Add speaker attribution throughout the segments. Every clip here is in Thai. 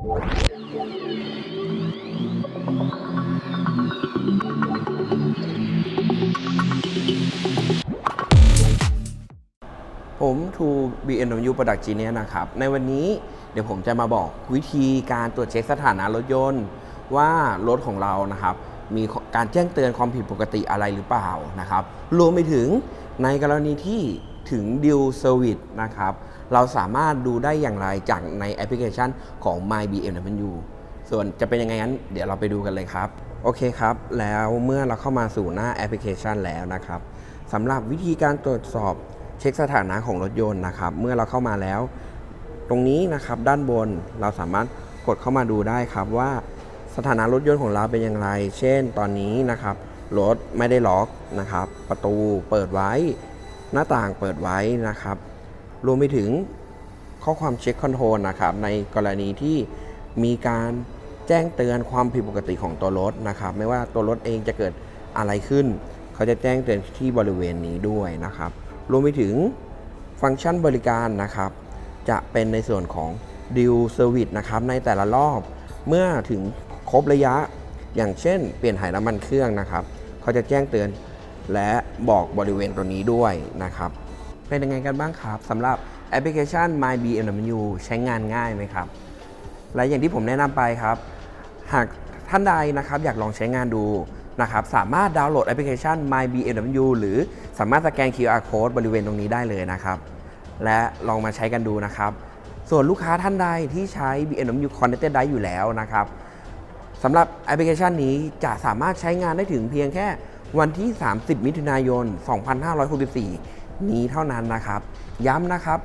Speaker 1: ผม to BMW Product Genius นะครับ ในวันนี้เดี๋ยวผมจะมาบอกวิธีการตรวจเช็คสถานะรถยนต์ ว่ารถของเรานะครับ มีการแจ้งเตือนความผิดปกติอะไรหรือเปล่านะครับ รวมไปถึงในกรณีที่ถึง Due Service นะครับ เราสามารถดูได้อย่างไรจากในแอปพลิเคชันของ My BMW ส่วนจะเป็นยังไงนั้น เดี๋ยวเราไปดูกันเลยครับ โอเคครับ แล้วเมื่อเราเข้ามาสู่หน้าแอปพลิเคชันแล้วนะครับสำหรับวิธีการตรวจสอบเช็คสถานะของรถยนต์นะครับ เมื่อเราเข้ามาแล้ว ตรงนี้นะครับด้านบนเราสามารถกดเข้ามาดูได้ครับว่าสถานะรถยนต์ของเราเป็นอย่างไร เช่น ตอนนี้นะครับรถไม่ได้ล็อกนะครับ ประตูเปิดไว้ หน้าต่างเปิดไว้นะครับ รวมไปถึงข้อความเช็คคอนโทรลนะครับในกรณีที่มีการแจ้งเตือนความผิดปกติของตัวรถนะครับไม่ว่าตัวรถเองจะเกิดอะไรขึ้น เขาจะแจ้งเตือนที่บริเวณนี้ด้วยนะครับรวมไปถึงฟังก์ชันบริการนะครับจะเป็นในส่วนของ Deal Service นะครับในแต่ละรอบเมื่อถึงครบระยะอย่างเช่น เปลี่ยนถ่ายน้ำมันเครื่องนะครับ เขาจะแจ้งเตือนและบอกบริเวณตัวนี้ด้วยนะครับ เป็นยังไงกันบ้างครับสำหรับแอปพลิเคชัน My BMW ใช้งานง่ายไหมครับ และอย่างที่ผมแนะนำไปครับ หากท่านใดนะครับอยากลองใช้งานดูนะครับสามารถดาวน์โหลดแอปพลิเคชัน My BMW หรือสามารถสแกน QR code บริเวณตรงนี้ได้เลยนะครับ และลองมาใช้กันดูนะครับ ส่วนลูกค้าท่านใดที่ใช้ BMW Connected Drive อยู่แล้วนะครับสำหรับแอปพลิเคชันนี้จะสามารถใช้งานได้ถึงเพียงแค่วันที่ 30 มิถุนายน 2564 นี้เท่านั้นนะครับ ย้ำนะครับ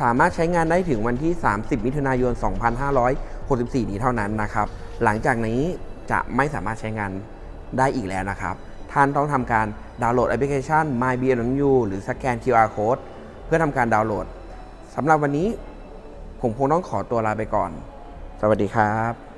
Speaker 1: สามารถใช้งานได้ถึงวันที่ 30 มิถุนายน 2564 นี้เท่านั้นนะครับ หลังจากนี้จะไม่สามารถใช้งานได้อีกแล้วนะครับ ท่านต้องทำการดาวน์โหลดแอปพลิเคชัน My BMW หรือสแกน QR Code เพื่อทำการดาวน์โหลดสำหรับวันนี้ผมคงต้องขอตัวลาไปก่อน สวัสดีครับ